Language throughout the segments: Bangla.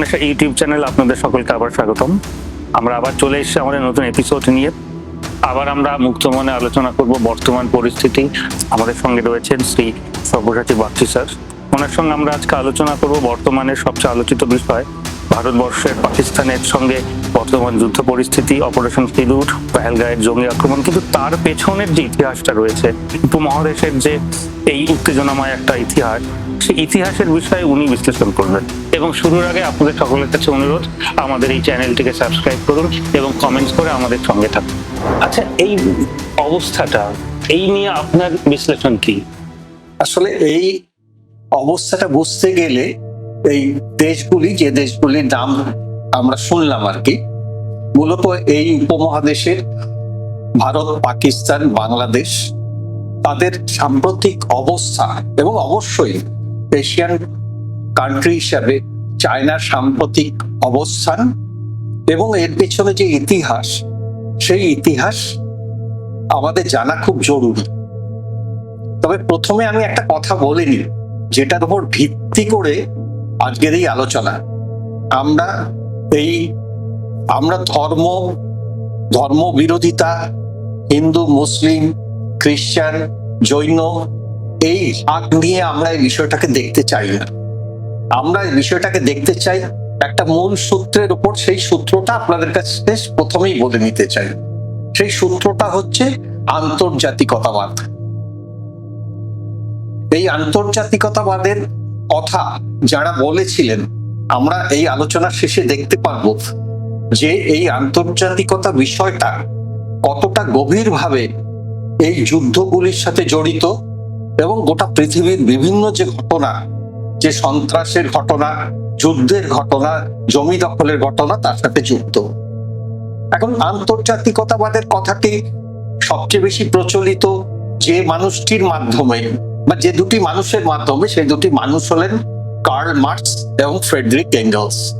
অন্বেষা ইউটিউব চ্যানেল আপনাদের সকলকে আবার স্বাগতম। আমরা আবার চলে এসেছি আমাদের নতুন এপিসোড নিয়ে। আবার আমরা মুক্ত মনে আলোচনা করব বর্তমান পরিস্থিতি। আমাদের সঙ্গে রয়েছেন শ্রী সব্যসাচী বাগচি স্যার। ওনার সঙ্গে আমরা আজকে আলোচনা করব বর্তমানের সবচেয়ে আলোচিত বিষয়, ভারতবর্ষের পাকিস্তানের সঙ্গে বর্তমান যুদ্ধ পরিস্থিতি অপারেশন সিঁদুর, পেহেলগাঁয়ের জঙ্গি আক্রমণ। কিন্তু তার পেছনের যে ইতিহাসটা রয়েছে, উপমহাদেশের যে এই উত্তেজনাময় একটা ইতিহাস ইতিহাসের বিষয়ে উনি বিশ্লেষণ করবেন। এবং শুরুর আগে আপনাদের সকলের কাছে অনুরোধ, আমাদের এই চ্যানেলটিকে সাবস্ক্রাইব করুন এবং কমেন্টস করে আমাদের সঙ্গে থাকুন। আচ্ছা এই অবস্থাটা, এই নিয়ে আপনার বিশ্লেষণ কি? আসলে এই অবস্থাটা বুঝতে গেলে এই দেশগুলি, যে দেশগুলির নাম আমরা শুনলাম আর কি, মূলত এই উপমহাদেশের ভারত, পাকিস্তান, বাংলাদেশ, তাদের সাম্প্রতিক অবস্থা এবং অবশ্যই এশিয়ান কান্ট্রি হিসাবে চায়নার সাম্প্রতিক অবস্থান এবং এর পেছনে যে ইতিহাস, সেই ইতিহাস আমাদের জানা খুব জরুরি। তবে প্রথমে আমি একটা কথা বলে নিই, যেটার উপর ভিত্তি করে আজকের এই আলোচনা। আমরা এই, আমরা ধর্ম ধর্ম বিরোধিতা হিন্দু, মুসলিম খ্রিস্টান জৈন এই ভাগ নিয়ে আমরা এই বিষয়টাকে দেখতে চাই না। আমরা এই বিষয়টাকে দেখতে চাই, একটা মূল সূত্রের উপর সেই সূত্রটা আপনাদের কাছে প্রথমেই বলে নিতে চাই। সেই সূত্রটা হচ্ছে আন্তর্জাতিকতাবাদ। এই আন্তর্জাতিকতাবাদের কথা যারা বলেছিলেন, আমরা এই আলোচনার শেষে দেখতে পারব যে এই আন্তর্জাতিকতা বিষয়টা কতটা গভীরভাবে এই যুদ্ধগুলির সাথে জড়িত এবং গোটা পৃথিবীর বিভিন্ন যে ঘটনা, যে সন্ত্রাসের ঘটনা, যুদ্ধের ঘটনা, জমি দখলের ঘটনা, তার সাথে যুক্ত। এখন আন্তর্জাতিকতাবাদের কথাটি সবচেয়ে বেশি প্রচলিত যে মানুষটির মাধ্যমে বা যে দুটি মানুষের মাধ্যমে, সেই দুটি মানুষ হলেন কার্ল মার্কস এবং ফ্রেডরিক এঙ্গেলস।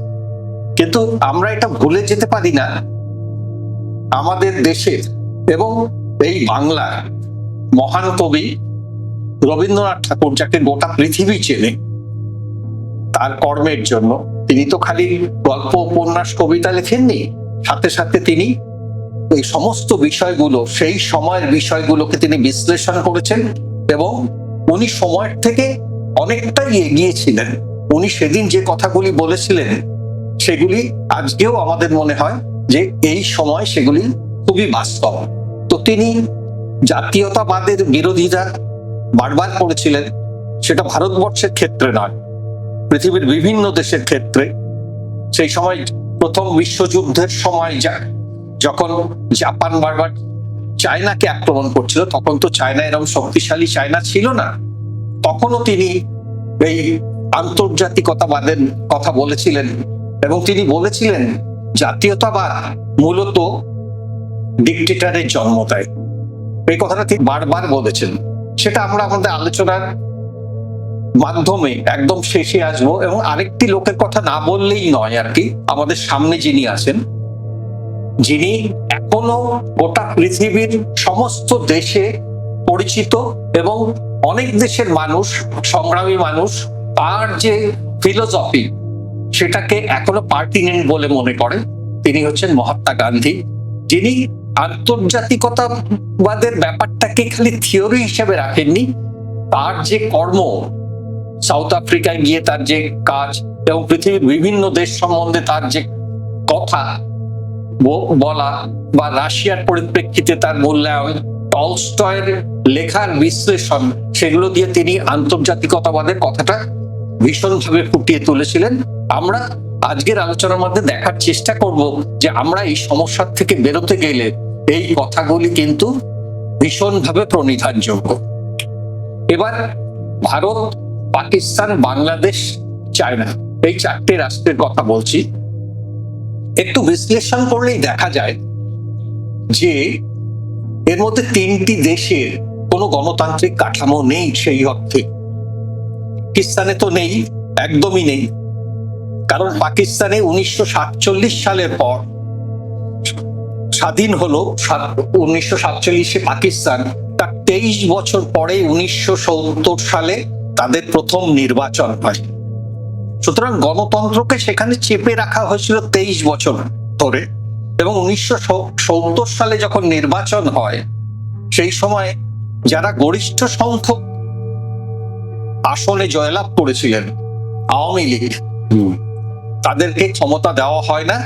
কিন্তু আমরা এটা ভুলে যেতে পারি না। আমাদের দেশের এবং এই বাংলার মহান কবি রবীন্দ্রনাথ ঠাকুর যাকে গোটা পৃথিবী চেনে, তার কর্মের জন্য তিনি তো খালি গল্প, উপন্যাস, কবিতা লেখেননি। সাথে সাথে তিনি এই সমস্ত বিষয়গুলো, সেই সময়ের বিষয়গুলোকে তিনি বিশ্লেষণ করেছেন এবং উনি সময়ের থেকে অনেকটাই এগিয়েছিলেন উনি সেদিন যে কথাগুলি বলেছিলেন, সেগুলি আজকেও আমাদের মনে হয় যে এই সময় সেগুলি খুবই বাস্তব। তো তিনি জাতীয়তাবাদের বিরোধিতা বারবার করেছিলেন, সেটা ভারতবর্ষের ক্ষেত্রে নয়, পৃথিবীর বিভিন্ন দেশের ক্ষেত্রে। সেই সময় প্রথম বিশ্বযুদ্ধের সময় যা, যখন জাপান বারবার চায়নাকে আক্রমণ করছিল, তখন তো চায়না এরকম শক্তিশালী চায়না ছিল না। তখনও তিনি এই আন্তর্জাতিকতাবাদের কথা বলেছিলেন এবং তিনি বলেছিলেন, জাতীয়তাবাদ মূলত ডিকটেটারের জন্ম দেয়। এই কথাটা তিনি বারবার বলেছেন। সেটা আমরা আমাদের আলোচনার মাধ্যমে একদম শেষে আসব এবং আরেকটি লোকের কথা না বললেই নয় আর কি, আমাদের সামনে যিনি আছেন, যিনি এখনও গোটা পৃথিবীর সমস্ত দেশে পরিচিত এবং অনেক দেশের মানুষ, সংগ্রামী মানুষ, তার যে ফিলোসফি সেটাকে এখনও পার্টিনেন্ট বলে মনে করে তিনি হচ্ছেন মহাত্মা গান্ধী, যিনি আন্তর্জাতিকতাবাদের ব্যাপারটাকে খালি থিওরি হিসেবে রাখেননি। তার যে কর্ম সাউথ আফ্রিকায় গিয়ে তার যে কাজ এবং পৃথিবীর বিভিন্ন দেশ সম্বন্ধে তার যে কথা বলা বা রাশিয়ার পরিপ্রেক্ষিতে তার মূল্যায়ন টলস্টয়ের লেখার বিশ্লেষণ, সেগুলো দিয়ে তিনি আন্তর্জাতিকতাবাদের কথাটা ভীষণভাবে ফুটিয়ে তুলেছিলেন। আমরা আজকের আলোচনার মধ্যে দেখার চেষ্টা করব যে আমরা এই সমস্যার থেকে বেরোতে গেলে এই কথাগুলি কিন্তু ভীষণভাবে প্রণিধানযোগ্য। এবার ভারত, পাকিস্তান, বাংলাদেশ, চায়না, এই চারটে রাষ্ট্রের কথা বলছি। একটু বিশ্লেষণ করলেই দেখা যায় যে এর মধ্যে তিনটি দেশের কোনো গণতান্ত্রিক কাঠামো নেই সেই অর্থে। পাকিস্তানে তো নেই, একদমই নেই। কারণ পাকিস্তানে উনিশশো সাতচল্লিশ সালের পর স্বাধীন হলো উনিশশো সাতচল্লিশে পাকিস্তান। তার তেইশ বছর পরে উনিশশো সত্তর সালে তাদের প্রথম নির্বাচন হয়। সুতরাং গণতন্ত্রকে সেখানে চেপে রাখা হয়েছিল তেইশ বছর ধরে। এবং উনিশশো সত্তর সালে যখন নির্বাচন হয় সেই সময় যারা গরিষ্ঠ সংখ্যক আসনে জয়লাভ করেছিলেন আওয়ামী লীগ তাদেরকে ক্ষমতা দেওয়া হয় না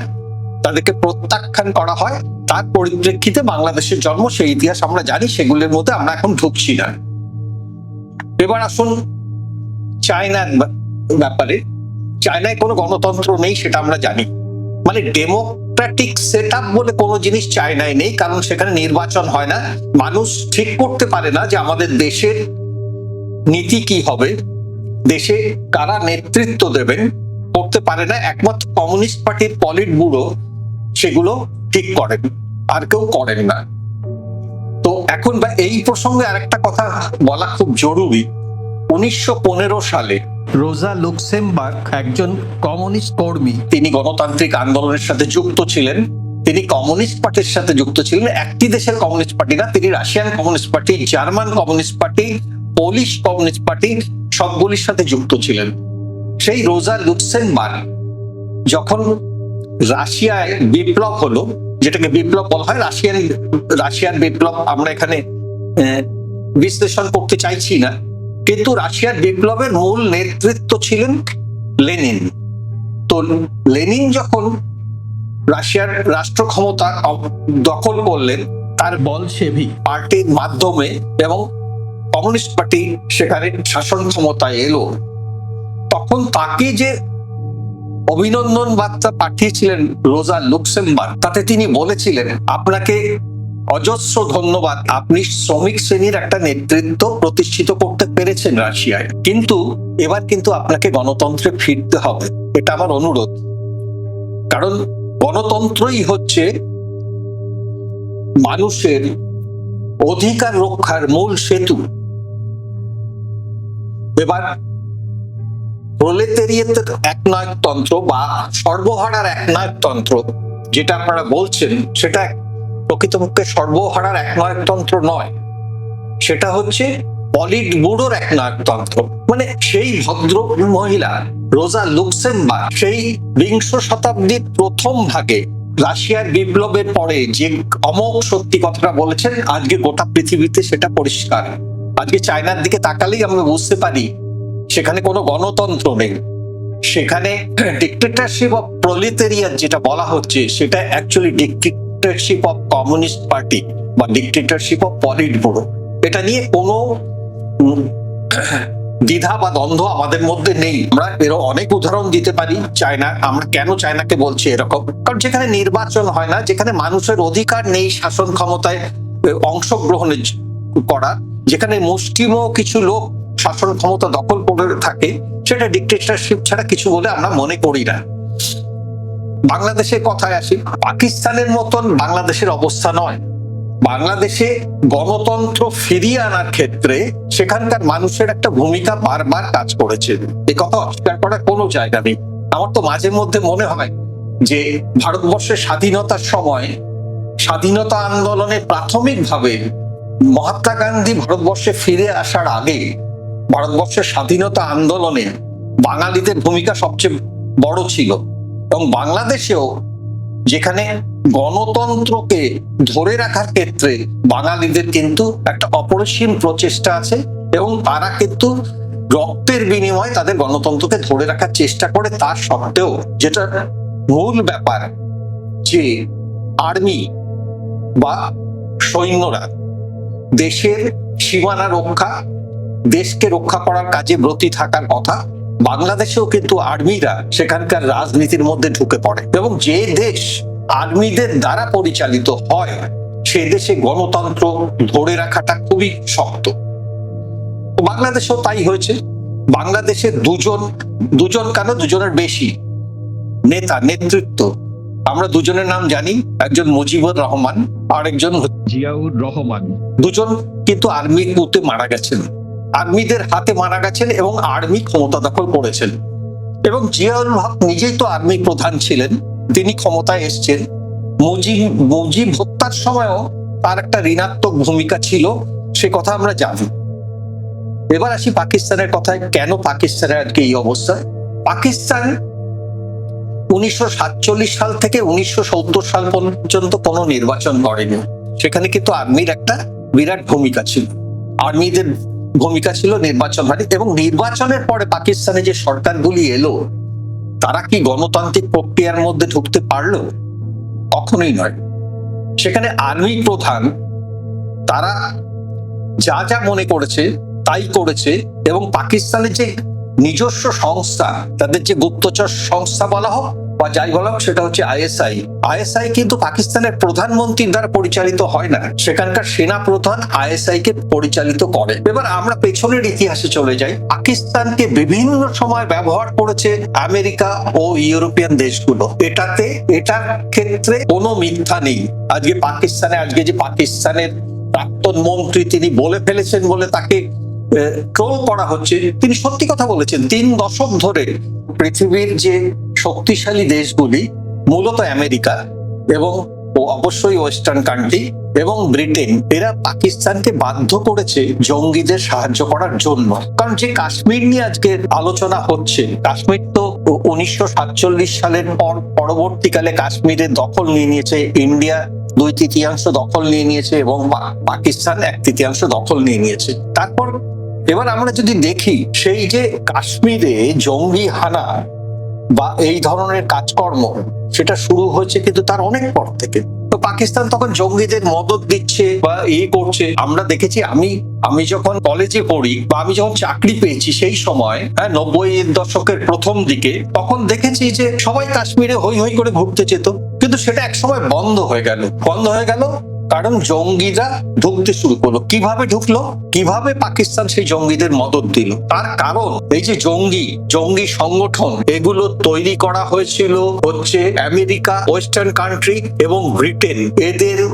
তাদেরকে প্রত্যাখ্যান করা হয়। তার পরিপ্রেক্ষিতে বাংলাদেশের জন্ম, সেই ইতিহাস আমরা জানি, সেগুলির মধ্যে আমরা এখন ঢুকছি না। এবার আসুন চায়নার ব্যা- ব্যাপারে। চায়নায় কোনো গণতন্ত্র নেই সেটা আমরা জানি। মানে ডেমোক্রেটিক সেট বলে কোনো জিনিস চায়নায় নেই, কারণ সেখানে নির্বাচন হয় না। মানুষ ঠিক করতে পারে না যে আমাদের দেশের নীতি কি হবে। দেশে কারা নেতৃত্ব দেবেন, করতে পারে না। একমাত্র কমিউনিস্ট পার্টির পলিট ব্যুরো সেগুলো ঠিক করেন, আর কেউ করেন না। তো এখন বা এই প্রসঙ্গে আরেকটা কথা বলা খুব জরুরি। উনিশশো সালে রোজা লুক্সেমবার্গ একজন কমিউনিস্ট কর্মী, তিনি গণতান্ত্রিক আন্দোলনের সাথে যুক্ত ছিলেন। তিনি কমিউনিস্ট পার্টির সাথে যুক্ত ছিলেন। একটি দেশের কমিউনিস্ট পার্টি না, তিনি Russian communist party, German communist party, Polish communist party, সবগুলির সাথে যুক্ত ছিলেন। সেই রোজা লুক্সেমবার্গ যখন রাশিয়ায় বিপ্লব হলো যেটাকে বিপ্লব বলা হয় রাশিয়ান রাশিয়ার বিপ্লব আমরা এখানে বিশ্লেষণ করতে চাইছি না। কিন্তু রাশিয়ার বিপ্লবের মূল নেতৃত্ব ছিলেন লেনিন। তো লেনিন যখন রাশিয়ার রাষ্ট্র ক্ষমতা দখল করলেন তার বলশেভিক। পার্টির মাধ্যমে এবং কমিউনিস্ট পার্টি সেখানে শাসন ক্ষমতায় এলো তখন তাকে যে অভিনন্দন বার্তা পাঠিয়েছিলেন রোজা লুক্সেমবার্গ। তাতে তিনি বলেছিলেন, আপনাকে অজস্র ধন্যবাদ। আপনি শ্রমিক শ্রেণির একটা নেতৃত্ব প্রতিষ্ঠিত করতে পেরেছেন রাশিয়ায়। কিন্তু এবার কিন্তু আপনাকে গণতন্ত্রে ফিরতে হবে। এটা আমার অনুরোধ। কারণ গণতন্ত্রই হচ্ছে মানুষের অধিকার রক্ষার মূল সেতু। এবার প্রলেতেরিয়েতের একনায়কতন্ত্র বা সর্বহারার একনায়কতন্ত্র, যেটা আপনারা বলছেন, সেটা প্রকৃতপক্ষে সর্বহারার একনায়কতন্ত্র নয়। তন্ত্র নয় সেটা হচ্ছে পলিট ব্যুরোর একনায়কতন্ত্র। মানে সেই ভদ্র মহিলা, রোজা লুক্সেমবার্গ, সেই বিংশ শতাব্দীর প্রথম ভাগে রাশিয়ার বিপ্লবের পরে যে অমোঘ সত্যি কথাটা বলেছেন, আজকে গোটা পৃথিবীতে সেটা পরিষ্কার। আজকে চায়নার দিকে তাকালেই আমরা বুঝতে পারি সেখানে কোনো গণতন্ত্র নেই। সেখানে ডিক্টেটারশিপ অফ প্রলিতেরিয়ান যেটা বলা হচ্ছে, সেটা actually dictatorship of communist party বা ডিক্টেটারশিপ অফ পলিট ব্যুরো এটা নিয়ে কোনো দ্বিধা বা দ্বন্দ্ব আমাদের মধ্যে নেই। আমরা এরও অনেক উদাহরণ দিতে পারি চায়না, আমরা কেন চায়নাকে বলছি এরকম? কারণ যেখানে নির্বাচন হয় না, যেখানে মানুষের অধিকার নেই শাসন ক্ষমতায় অংশগ্রহণের করা যেখানে মুষ্টিম কিছু লোক শাসন ক্ষমতা দখল করে থাকে, সেটা ডিক্টেটারশিপ ছাড়া কিছু বলে আমরা মনে করি না। বাংলাদেশের কথায় আসি, পাকিস্তানের মতন বাংলাদেশের অবস্থা নয়। বাংলাদেশে গণতন্ত্র ফিরিয়ে আনার ক্ষেত্রে সেখানকার মানুষের একটা ভূমিকা বারবার কাজ করেছে। এ কথা অস্বীকার করার কোনো জায়গা নেই। আমার তো মাঝে মধ্যে মনে হয় যে ভারতবর্ষের স্বাধীনতার সময় স্বাধীনতা আন্দোলনে প্রাথমিকভাবে মহাত্মা গান্ধী ভারতবর্ষে ফিরে আসার আগে ভারতবর্ষের স্বাধীনতা আন্দোলনে বাঙালিদের ভূমিকা সবচেয়ে বড় ছিল। এবং বাংলাদেশেও যেখানে গণতন্ত্রকে ধরে রাখার ক্ষেত্রে বাঙালিদের কিন্তু একটা অপরিসীম প্রচেষ্টা আছে এবং তারা কিন্তু রক্তের বিনিময়ে তাদের গণতন্ত্রকে ধরে রাখার চেষ্টা করে তার সত্ত্বেও যেটা মূল ব্যাপার যে আর্মি বা সৈন্যরা দেশের সীমানা রক্ষা দেশকে রক্ষা করার কাজে ব্রতী থাকার কথা বাংলাদেশেও কিন্তু আর্মিরা সেখানকার রাজনীতির মধ্যে ঢুকে পড়ে এবং যে দেশ আর্মিদের দ্বারা পরিচালিত হয় সে দেশে গণতন্ত্র ধরে রাখাটা খুবই শক্ত। বাংলাদেশেও তাই হয়েছে। বাংলাদেশে দুজন দুজন কেন? দুজনের বেশি নেতা নেতৃত্ব। আমরা দুজনের নাম জানি একজন মুজিবুর রহমান আর একজন জিয়াউর রহমান। দুজন কিন্তু আর্মির কুতে মারা গেছেন। আর্মিদের হাতে মারা গেছেন এবং আর্মি ক্ষমতা দখল করেছেন। এবং জিয়াউল হক নিজেই তো আর্মি প্রধান ছিলেন, তিনি ক্ষমতায় এসছেন। মুজিব মুজিব হত্যার সময়ও তার একটা ঋণাত্মক ভূমিকা ছিল, সে কথা আমরা জানি। এবার আসি পাকিস্তানের কথায়, কেন পাকিস্তানের আজকে এই অবস্থা? পাকিস্তান উনিশশো সাতচল্লিশ সাল থেকে উনিশশো সত্তর সাল পর্যন্ত কোনো নির্বাচন করেনি। সেখানে কিন্তু আর্মির একটা বিরাট ভূমিকা ছিল। আর্মিদের ভূমিকা ছিল নির্বাচন হয়নি এবং নির্বাচনের পরে পাকিস্তানে যে সরকারগুলি এলো, তারা কি গণতান্ত্রিক প্রক্রিয়ার মধ্যে ঢুকতে পারল? কখনোই নয়। সেখানে আর্মি প্রধান, তারা যা যা মনে করেছে তাই করেছে এবং পাকিস্তানের যে নিজস্ব সংস্থা, তাদের যে গুপ্তচর সংস্থা বলা হোক বা যাই বলা, সেটা হচ্ছে আইএসআই আইএসআই কিন্তু পাকিস্তানের প্রধানমন্ত্রীর দ্বারা পরিচালিত হয় না। সেখানকার সেনা প্রধান আইএসআই কে পরিচালিত করে। এবার আমরা পেছনের ইতিহাসে চলে যাই। পাকিস্তানকে বিভিন্ন সময় ব্যবহার করেছে আমেরিকা ও ইউরোপিয়ান দেশগুলো। এটাতে, এটার ক্ষেত্রে কোনো মিথ্যা নেই। আজকে পাকিস্তানে, আজকে যে পাকিস্তানের প্রাক্তন মন্ত্রী তিনি বলে ফেলেছেন বলে তাকে ট্রোল করা হচ্ছে, তিনি সত্যি কথা বলেছেন। তিন দশক ধরে পৃথিবীর যে শক্তিশালী দেশগুলি, মূলত আমেরিকা এবং ও অবশ্যই ওয়েস্টার্ন কান্ট্রি এবং ব্রিটেন, এরা পাকিস্তানকে বাধ্য করেছে জঙ্গিদের সাহায্য করার জন্য। কারণ যে কাশ্মীর নিয়ে আজকে আলোচনা হচ্ছে, কাশ্মীর তো উনিশশো সাতচল্লিশ সালের পর পরবর্তীকালে কাশ্মীরের দখল নিয়ে নিয়েছে, ইন্ডিয়া দুই তৃতীয়াংশ দখল নিয়ে নিয়েছে এবং পাকিস্তান এক তৃতীয়াংশ দখল নিয়ে নিয়েছে। তারপর এবার আমরা যদি দেখি সেই যে কাশ্মীরে জঙ্গি হানা বা এই ধরনের কাজকর্ম, সেটা শুরু হয়েছে কিন্তু তার অনেক পর থেকে। তো পাকিস্তান তখন জঙ্গিদের মদত দিচ্ছে বা ইয়ে করছে। আমরা দেখেছি আমি আমি যখন কলেজে পড়ি বা আমি যখন চাকরি পেয়েছি সেই সময় হ্যাঁ নব্বই দশকের প্রথম দিকে, তখন দেখেছি যে সবাই কাশ্মীরে হই হই করে ঘুরতে যেত। কিন্তু সেটা এক সময় বন্ধ হয়ে গেল। বন্ধ হয়ে গেল কারণ জঙ্গিরা ঢুকতে শুরু করল। কীভাবে ঢুকলো? কীভাবে পাকিস্তান সেই জঙ্গিদের মদত দিল? তার কারণ এই যে জঙ্গি জঙ্গি সংগঠন এগুলো তৈরি করা হয়েছিল হচ্ছে আমেরিকা ওয়েস্টার্ন কান্ট্রি এবং ব্রিটেন। এদের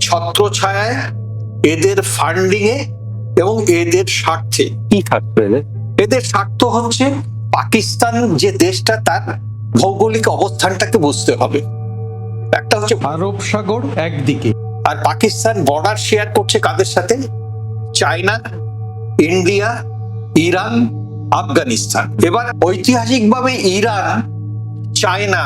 ছত্রছায়ায় এদের ফান্ডিং এ এবং এদের স্বার্থে। কি থাকবে এদের? এদের স্বার্থ হচ্ছে পাকিস্তান যে দেশটা তার ভৌগোলিক অবস্থানটাকে বুঝতে হবে। একটা হচ্ছে আরব সাগর একদিকে। আর পাকিস্তান বর্ডার শেয়ার করছে কাদের সাথে? China, India, Iran, Afghanistan. এবার ঐতিহাসিকভাবে ইরান, চায়না,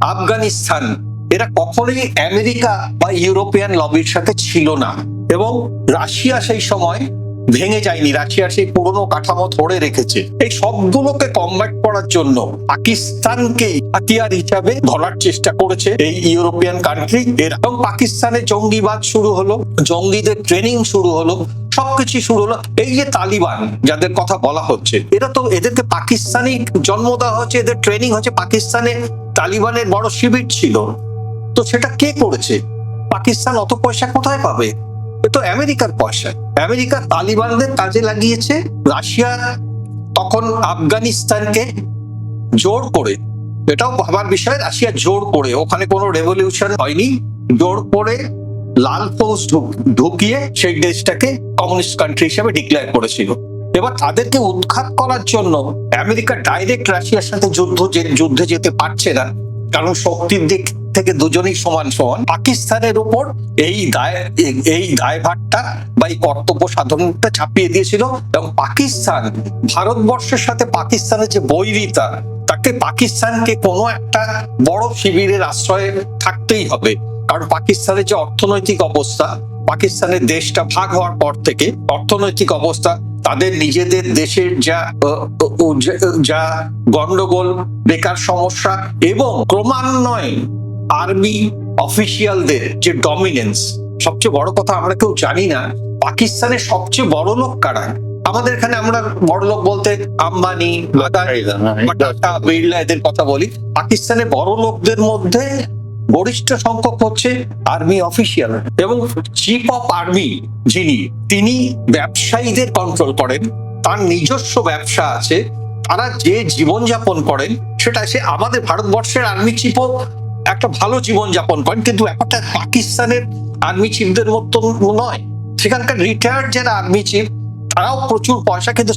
আফগানিস্তান, এরা কখনোই আমেরিকা বা ইউরোপিয়ান লবির সাথে ছিল না। এবং রাশিয়া সেই সময় ভেঙে যায়নি। রাশিয়ার সেই পুরনো কাঠামো ধরে রেখেছে। এই সবগুলোকে কমব্যাট করার জন্য পাকিস্তানকে হাতিয়ার হিসাবে ধরার চেষ্টা করেছে এই ইউরোপিয়ান কান্ট্রি এরা। এবং পাকিস্তানে জঙ্গিবাদ শুরু হলো, জঙ্গিদের ট্রেনিং শুরু হলো সবকিছু শুরু হলো। এই যে তালিবান, যাদের কথা বলা হচ্ছে, এরা তো এদেরকে পাকিস্তানি জন্ম দেওয়া হচ্ছে এদের ট্রেনিং হচ্ছে পাকিস্তানে তালিবানের বড় শিবির ছিল। তো সেটা কে করেছে? পাকিস্তান অত পয়সা কোথায় পাবে? তো আমেরিকার পয়সা। আমেরিকা তালিবানদের কাজে লাগিয়েছে। রাশিয়া তখন আফগানিস্তানকে জোর করে, এটাও ভাবার বিষয়, রাশিয়া জোর করে, ওখানে কোনো রেভলিউশন হয়নি। জোর করে লাল ফৌজ ঢুকিয়ে সেই দেশটাকে কমিউনিস্ট কান্ট্রি হিসেবে ডিক্লেয়ার করেছিল। এবার তাদেরকে উৎখাত করার জন্য আমেরিকা ডাইরেক্ট রাশিয়ার সাথে যুদ্ধ যুদ্ধে যেতে পারছে না, কারণ শক্তির দিক থেকে দুজনেই সমান সমান। পাকিস্তানের উপর এই দায় এই- দায়ভারটা বা এই কর্তব্য সাধনটা চাপিয়ে দিয়েছিল এবং পাকিস্তান, ভারতবর্ষের সাথে পাকিস্তানের যে বৈরিতা, তাকে পাকিস্তানকে কোনো একটা বড় শিবিরের আশ্রয়ে থাকতেই হবে। কারণ পাকিস্তানের যে অর্থনৈতিক অবস্থা, পাকিস্তানের দেশটা ভাগ হওয়ার পর থেকে অর্থনৈতিক অবস্থা, তাদের নিজেদের দেশের যা- যা গন্ডগোল, বেকার সমস্যা এবং ক্রমান্বয়ে আর্মি অফিসিয়ালদের যে ডমিনেন্স সবচেয়ে বড় কথা আমরা কেউ জানি না পাকিস্তানের সবচেয়ে বড় লোক কারা? আমাদের এখানে আমরা বড় লোক বলতে আম্বানি টাটা বিড়লা এদের কথা বলি। পাকিস্তানে বড় লোকদের মধ্যে গরিষ্ঠ সংখ্যক হচ্ছে আর্মি অফিসিয়াল এবং চিফ অফ আর্মি যিনি তিনি ব্যবসায়ীদের কন্ট্রোল করেন। তার নিজস্ব ব্যবসা আছে। তারা যে জীবনযাপন করেন সেটা সে আমাদের ভারতবর্ষের আর্মি চিফও একটা ভালো জীবনযাপন করেন, কিন্তু ব্যাপারটা পাকিস্তানের আর্মি চিফদের মতো নয়। সেখানকার রিটায়ার্ড যারা আর্মি চিফ তারাও প্রচুর পয়সা, কিন্তু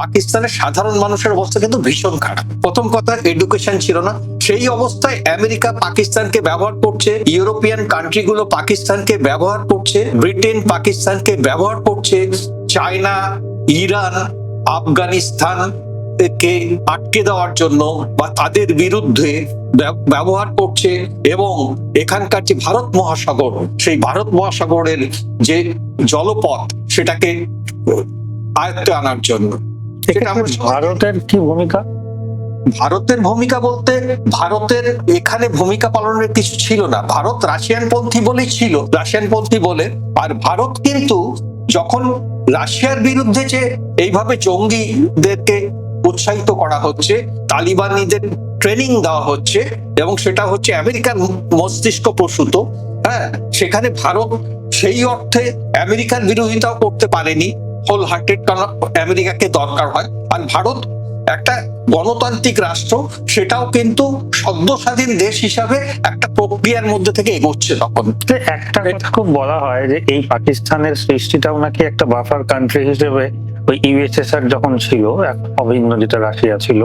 পাকিস্তানের সাধারণ মানুষের অবস্থা কিন্তু ভীষণ খারাপ। প্রথম কথা এডুকেশন ছিল না। সেই অবস্থায় আমেরিকা পাকিস্তানকে ব্যবহার করছে, ইউরোপিয়ান কান্ট্রিগুলো পাকিস্তানকে ব্যবহার করছে, ব্রিটেন পাকিস্তানকে ব্যবহার করছে, চায়না, ইরান, আফগানিস্তান কে আটকে দেওয়ার জন্য বা তাদের বিরুদ্ধে ব্যবহার করছে এবং এখানকার যে ভারত মহাসাগর সেই ভারত মহাসাগরের যে জলপথ সেটাকে আয়ত্তে আনার জন্য। ভারতের কি ভূমিকা? ভারতের ভূমিকা বলতে ভারতের এখানে ভূমিকা পালনের কিছু ছিল না। ভারত রাশিয়ান পন্থী বলেই ছিল। রাশিয়ান পন্থী বলে আর ভারত কিন্তু যখন রাশিয়ার বিরুদ্ধে যে এইভাবে জঙ্গিদেরকে উৎসাহিত করা হচ্ছে, তালিবানিদের ট্রেনিং দেওয়া হচ্ছে এবং সেটা হচ্ছে আমেরিকান মস্তিষ্ক প্রসূত। হ্যাঁ সেখানে ভারত সেই অর্থে আমেরিকার বিরোধিতাও করতে পারেনি। হোল হার্টেড কারণ আমেরিকাকে দরকার হয়। আর ভারত একটা গণতান্ত্রিক রাষ্ট্র, সেটাও কিন্তু সদ্য স্বাধীন দেশ হিসাবে একটা প্রক্রিয়ার মধ্যে থেকে এগোচ্ছে তখন। একটা কথা খুব বলা হয় যে এই পাকিস্তানের সৃষ্টিটাও নাকি একটা বাফার কান্ট্রি হিসেবে ওই ইউএসএসআর যখন ছিল এক অভিন্ন যেটা রাশিয়া ছিল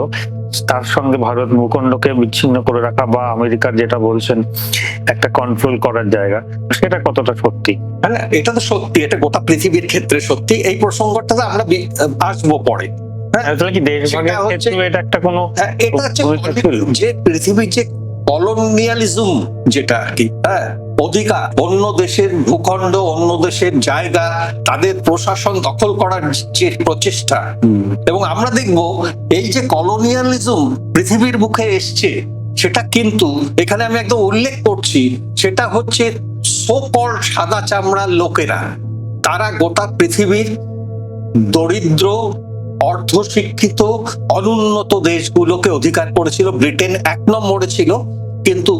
তার সঙ্গে ভারত ভূখণ্ডকে বিচ্ছিন্ন করে রাখা বা আমেরিকার যেটা বলছেন একটা কন্ট্রোল করার জায়গা সেটা কতটা সত্যি? হ্যাঁ এটা তো সত্যি এটা গোটা পৃথিবীর ক্ষেত্রে সত্যি। এই প্রসঙ্গটাতে আমরা বি- আসব পরে। হ্যাঁ কি ক্ষেত্রে এটা একটা কোনো হ্যাঁ, এটা হচ্ছে যে পৃথিবীর যে কলোনিয়ালিজম যেটা আর কি হ্যাঁ অধিকার, অন্য দেশের ভূখণ্ড, অন্য দেশের জায়গা, তাদের প্রশাসন দখল করার যে প্রচেষ্টা। এবং আমরা দেখব এই যে কলোনিয়ালিজম পৃথিবীর মুখে এসছে, সেটা কিন্তু এখানে আমি একদম উল্লেখ করছি, সেটা হচ্ছে সোকল সাদা চামড়ার লোকেরা। তারা গোটা পৃথিবীর দরিদ্র, অর্ধশিক্ষিত, অনুন্নত দেশগুলোকে অধিকার করেছিল। ব্রিটেন এক নম্বরে ছিল, কিন্তু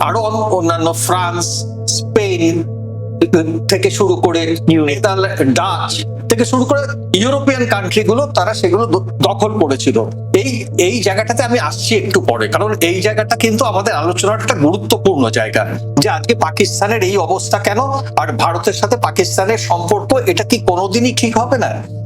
আরও অন্যান্য ফ্রান্স স্পেন থেকে শুরু করে ডাচ থেকে শুরু করে ইউরোপিয়ান কান্ট্রি গুলো তারা সেগুলো দখল করেছিল। এই এই জায়গাটাতে আমি আসছি একটু পরে কারণ এই জায়গাটা কিন্তু আমাদের আলোচনার একটা গুরুত্বপূর্ণ জায়গা যে আজকে পাকিস্তানের এই অবস্থা কেন আর ভারতের সাথে পাকিস্তানের সম্পর্ক এটা কি কোনোদিনই ঠিক হবে না?